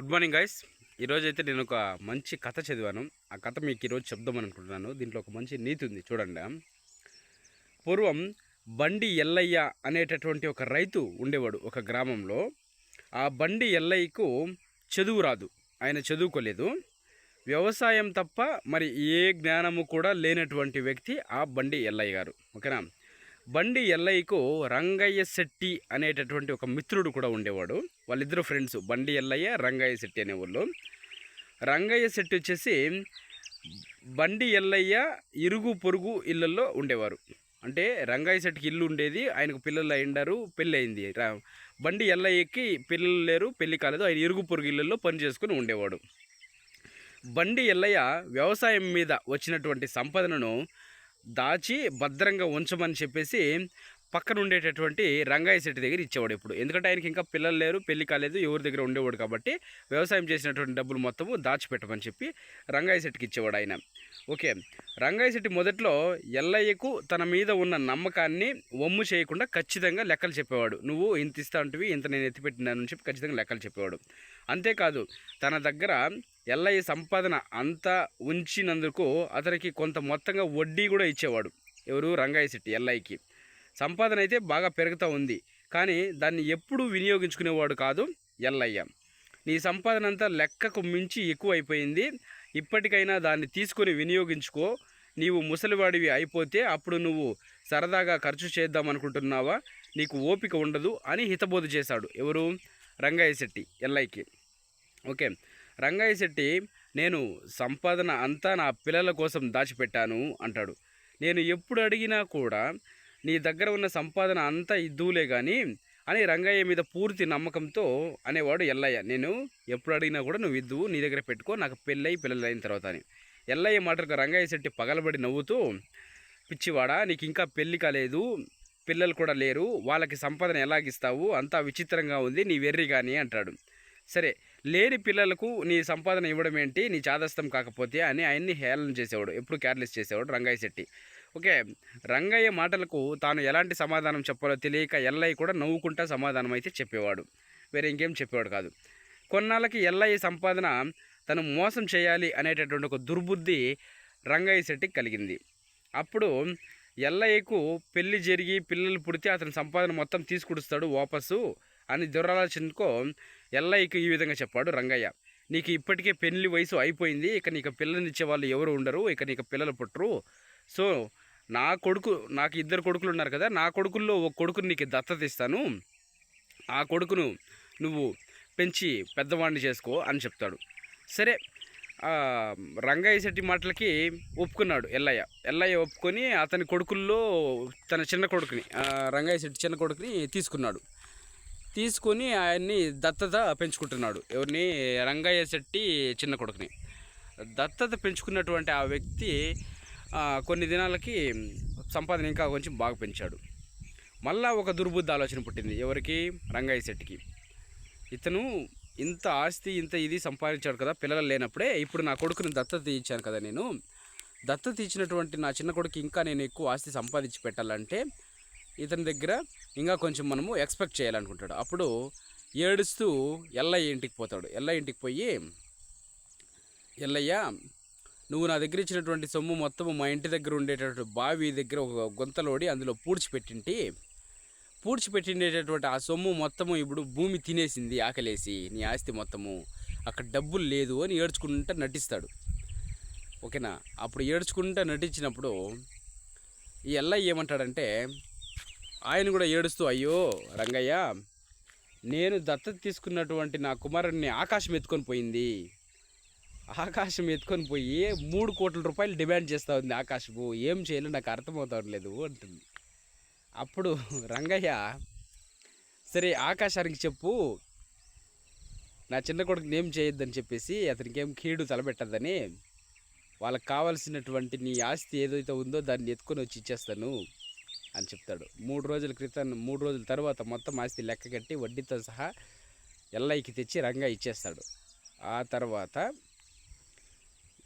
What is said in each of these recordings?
Good morning guys ఈరోజు అయితే నేను ఒక మంచి కథ చదివాను. ఆ కథ మీకు ఈరోజు చెప్దామని అనుకుంటున్నాను. దీంట్లో ఒక మంచి నీతి ఉంది. చూడండి. పూర్వం బండి ఎల్లయ్య అనేటటువంటి ఒక రైతు ఉండేవాడు ఒక గ్రామంలో. ఆ బండి ఎల్లయ్యకు చదువు రాదు. ఆయన చదువుకోలేదు. వ్యవసాయం తప్ప మరి ఏ జ్ఞానము కూడా లేనటువంటి వ్యక్తి ఆ బండి ఎల్లయ్య గారు. ఓకేనా? బండి ఎల్లయ్యకు రంగయ్య శెట్టి అనేటటువంటి ఒక మిత్రుడు కూడా ఉండేవాడు. వాళ్ళిద్దరు ఫ్రెండ్స్. బండి ఎల్లయ్య రంగయ్య శెట్టి అనేవాళ్ళు. రంగయ్య శెట్టి వచ్చేసి బండి ఎల్లయ్య ఇరుగు పొరుగు ఇళ్ళల్లో ఉండేవారు. అంటే రంగయ్య శెట్టికి ఇల్లు ఉండేది ఆయనకు పిల్లలు అయిండారు పెళ్ళి అయింది. బండి ఎల్లయ్యకి పిల్లలు లేరు పెళ్ళి కాలేదు. ఆయన ఇరుగు పొరుగు ఇళ్ళల్లో పని చేసుకుని ఉండేవాడు. బండి ఎల్లయ్య వ్యవసాయం మీద వచ్చినటువంటి సంపదను దాచి భద్రంగా ఉంచమని చెప్పేసి పక్కన ఉండేటటువంటి రంగాయ శెట్టి దగ్గర ఇచ్చేవాడు ఇప్పుడు ఎందుకంటే ఆయనకి ఇంకా పిల్లలు లేరు పెళ్ళి కాలేదు ఎవరి దగ్గర ఉండేవాడు కాబట్టి వ్యవసాయం చేసినటువంటి డబ్బులు మొత్తము దాచిపెట్టమని చెప్పి రంగాయ శెట్టికి ఇచ్చేవాడు ఆయన. ఓకే రంగాయ శెట్టి మొదట్లో ఎల్లయ్యకు తన మీద ఉన్న నమ్మకాన్ని వమ్ము చేయకుండా ఖచ్చితంగా లెక్కలు చెప్పేవాడు. నువ్వు ఇంత ఇస్తా ఇంత నేను ఎత్తిపెట్టినానని చెప్పి ఖచ్చితంగా లెక్కలు చెప్పేవాడు. అంతేకాదు తన దగ్గర ఎల్లయ్య సంపాదన అంతా ఉంచినందుకు అతనికి కొంత మొత్తంగా వడ్డీ కూడా ఇచ్చేవాడు. ఎవరు? రంగయ్య శెట్టి ఎల్లయ్యకి. సంపాదన అయితే బాగా పెరుగుతూ ఉంది. కానీ దాన్ని ఎప్పుడూ వినియోగించుకునేవాడు కాదు ఎల్లయ్య. నీ సంపాదన అంతా లెక్కకు మించి ఎక్కువ అయిపోయింది ఇప్పటికైనా దాన్ని తీసుకొని వినియోగించుకో. నీవు ముసలివాడివి అయిపోతే అప్పుడు నువ్వు సరదాగా ఖర్చు చేద్దాం అనుకుంటున్నావా నీకు ఓపిక ఉండదు అని హితబోధ చేశాడు. ఎవరు? రంగయ్య శెట్టి ఎల్లయ్యకి. ఓకే. రంగయ్య శెట్టి నేను సంపాదన అంతా నా పిల్లల కోసం దాచిపెట్టాను అంటాడు. నేను ఎప్పుడు అడిగినా కూడా నీ దగ్గర ఉన్న సంపాదన అంతా ఇద్దువులే కానీ అని రంగయ్య మీద పూర్తి నమ్మకంతో అనేవాడు ఎల్లయ్య నేను ఎప్పుడు అడిగినా కూడా నువ్వు ఇద్దువు నీ దగ్గర పెట్టుకో నాకు పెళ్ళయి పిల్లలు అయిన తర్వాత అని. ఎల్లయ్య మాటలకు రంగయ్య శెట్టి పగలబడి నవ్వుతూ పిచ్చివాడా నీకు ఇంకా పెళ్ళి కాలేదు పిల్లలు కూడా లేరు వాళ్ళకి సంపాదన ఎలాగిస్తావు అంతా విచిత్రంగా ఉంది నీ వెర్రి కానీ అంటాడు. సరే లేని పిల్లలకు నీ సంపాదన ఇవ్వడం ఏంటి? నీ చాదస్తం కాకపోతే అని ఆయన్ని హేళన చేసేవాడు. ఎప్పుడు కేర్లెస్ చేసేవాడు రంగయ్య శెట్టి. ఓకే రంగయ్య మాటలకు తాను ఎలాంటి సమాధానం చెప్పాలో తెలియక ఎల్లయ్య కూడా నవ్వుకుంటా సమాధానం అయితే చెప్పేవాడు. వేరే ఇంకేం చెప్పేవాడు కాదు. కొన్నాళ్ళకి ఎల్లయ్య సంపాదన తను మోసం చేయాలి అనేటటువంటి ఒక దుర్బుద్ధి రంగయ్య శెట్టికి కలిగింది. అప్పుడు ఎల్లయ్యకు పెళ్ళి జరిగి పిల్లలు పుడితే అతని సంపాదన మొత్తం తీసుకుడుస్తాడు వాపసు. అని దురాలోచనకో ఎల్లయ్యకు ఈ విధంగా చెప్పాడు రంగయ్య. నీకు ఇప్పటికే పెళ్ళి వయసు అయిపోయింది ఇక నీకు పిల్లనిచ్చే వాళ్ళు ఎవరు ఉండరు ఇక నీకు పిల్లలు పుట్టరు. సో నా కొడుకు నాకు ఇద్దరు కొడుకులు ఉన్నారు కదా నా కొడుకుల్లో ఒక కొడుకుని నీకు దత్తత ఇస్తాను. ఆ కొడుకును నువ్వు పెంచి పెద్దవాడిని చేసుకో అని చెప్తాడు. సరే రంగయ్య శెట్టి మాటలకి ఒప్పుకున్నాడు ఎల్లయ్య. ఎల్లయ్య ఒప్పుకొని అతని కొడుకుల్లో తన చిన్న కొడుకుని రంగయ్య శెట్టి చిన్న కొడుకుని తీసుకున్నాడు. తీసుకొని ఆయన్ని దత్తత పెంచుకుంటున్నాడు. ఎవరిని? రంగయ్య శెట్టి చిన్న కొడుకుని. దత్తత పెంచుకున్నటువంటి ఆ వ్యక్తి కొన్ని దినాలకి సంపాదన ఇంకా కొంచెం బాగా పెంచాడు. మళ్ళా ఒక దుర్బుద్ధి ఆలోచన పుట్టింది. ఎవరికి? రంగయ్య శెట్టికి. ఇతను ఇంత ఆస్తి ఇంత ఇది సంపాదించాడు కదా పిల్లలు లేనప్పుడే ఇప్పుడు నా కొడుకుని దత్తత ఇచ్చాను కదా నేను. దత్తత ఇచ్చినటువంటి నా చిన్న కొడుకు ఇంకా నేను ఎక్కువ ఆస్తి సంపాదించి పెట్టాలంటే ఇతని దగ్గర ఇంకా కొంచెం మనము ఎక్స్పెక్ట్ చేయాలనుకుంటాడు. అప్పుడు ఏడుస్తూ ఎల్లయ్య ఇంటికి పోతాడు. ఎల్లయ్య ఇంటికి పోయి ఎల్లయ్య నువ్వు నా దగ్గర ఇచ్చినటువంటి సొమ్ము మొత్తం మా ఇంటి దగ్గర ఉండేటటువంటి బావి దగ్గర ఒక గుంతలోడి అందులో పూడ్చిపెట్టింటి. పూడ్చిపెట్టిండేటటువంటి ఆ సొమ్ము మొత్తము ఇప్పుడు భూమి తినేసింది ఆకలేసి నీ ఆస్తి మొత్తము. అక్కడ డబ్బులు లేదు అని ఏడ్చుకుంటా నటిస్తాడు. ఓకేనా? అప్పుడు ఏడ్చుకుంటా నటించినప్పుడు ఈ ఎల్లయ్య ఏమంటాడంటే ఆయన కూడా ఏడుస్తూ అయ్యో రంగయ్య నేను దత్తత తీసుకున్నటువంటి నా కుమారుడిని ఆకాశం ఎత్తుకొని పోయింది. ఆకాశం ఎత్తుకొని పోయి మూడు కోట్ల రూపాయలు డిమాండ్ చేస్తూ ఉంది ఆకాశము. ఏం చేయాలో నాకు అర్థమవుతలేదు అంటుంది. అప్పుడు రంగయ్య సరే ఆకాశానికి చెప్పు. నా చిన్న కొడుకుని ఏం చేయొద్దని చెప్పేసి అతనికి ఏం కీడు తలపెట్టద్దని. వాళ్ళకి కావాల్సినటువంటి నీ ఆస్తి ఏదైతే ఉందో దాన్ని ఎత్తుకొని వచ్చి ఇచ్చేస్తాను. అని చెప్తాడు. మూడు రోజుల క్రితం మూడు రోజుల తర్వాత మొత్తం ఆస్తి లెక్క కట్టి వడ్డీతో సహా ఎల్ఐకి తెచ్చి రంగా ఇచ్చేస్తాడు. ఆ తర్వాత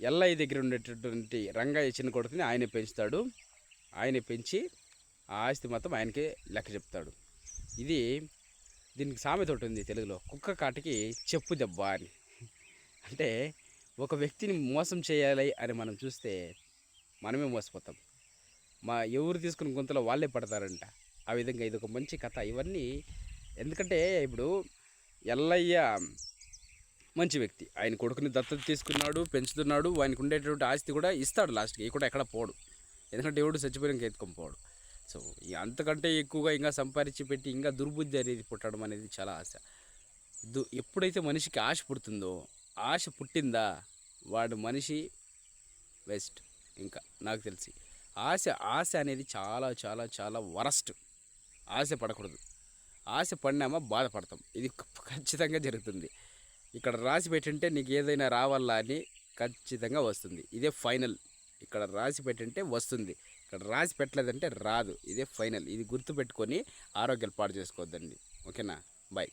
ఎల్ఐ దగ్గర ఉండేటటువంటి రంగయ్య చిన్న కొడుకుని ఆయనే పెంచుతాడు. ఆయనే పెంచి ఆ ఆస్తి మొత్తం ఆయనకే లెక్క చెప్తాడు. ఇది దీనికి సామెత ఒకటి ఉంది తెలుగులో కుక్క కాటికి చెప్పు దెబ్బ అని. అంటే ఒక వ్యక్తిని మోసం చేయాలి అని మనం చూస్తే మనమే మోసపోతాం. మా ఎవరు తీసుకున్న గుంతలో వాళ్ళే పడతారంట. ఆ విధంగా ఇది ఒక మంచి కథ. ఇవన్నీ ఎందుకంటే ఇప్పుడు ఎల్లయ్య మంచి వ్యక్తి. ఆయన కొడుకుని దత్తత తీసుకున్నాడు పెంచుతున్నాడు ఆయనకు ఉండేటువంటి ఆస్తి కూడా ఇస్తాడు లాస్ట్కి. కూడా ఎక్కడ పోడు. ఎందుకంటే ఎవడు చచ్చిపోయిన ఎత్తుకొని పోడు. సో అంతకంటే ఎక్కువగా ఇంకా సంపాదించి పెట్టి ఇంకా దుర్బుద్ధి అనేది పుట్టడం అనేది చాలా ఆశ. దు ఎప్పుడైతే మనిషికి ఆశ పుడుతుందో ఆశ పుట్టిందా వాడు మనిషి వెస్ట్ ఇంకా నాకు తెలిసి. ఆశ ఆశ అనేది చాలా చాలా చాలా వరస్ట్. ఆశ పడకూడదు. ఆశ పడినామా బాధపడతాం. ఇది ఖచ్చితంగా జరుగుతుంది. ఇక్కడ రాసి పెట్టింటే నీకు ఏదైనా రావాలా అని ఖచ్చితంగా వస్తుంది. ఇదే ఫైనల్. ఇక్కడ రాసి పెట్టింటే వస్తుంది. ఇక్కడ రాసి పెట్టలేదంటే రాదు. ఇదే ఫైనల్. ఇది గుర్తుపెట్టుకొని ఆరోగ్యాలు పాడు చేసుకోవద్దండి. ఓకేనా? బాయ్.